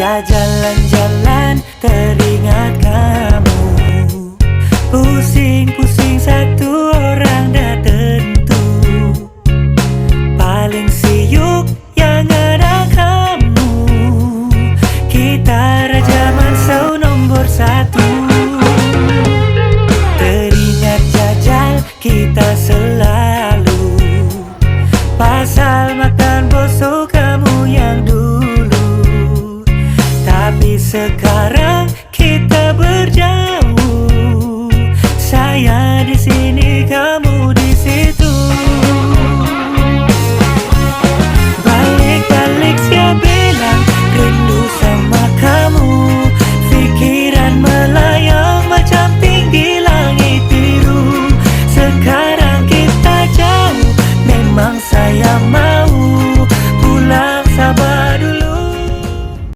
Saja jalan-jalan teringat kamu. Pusing-pusing sekarang kita berjauh. Saya di sini kamu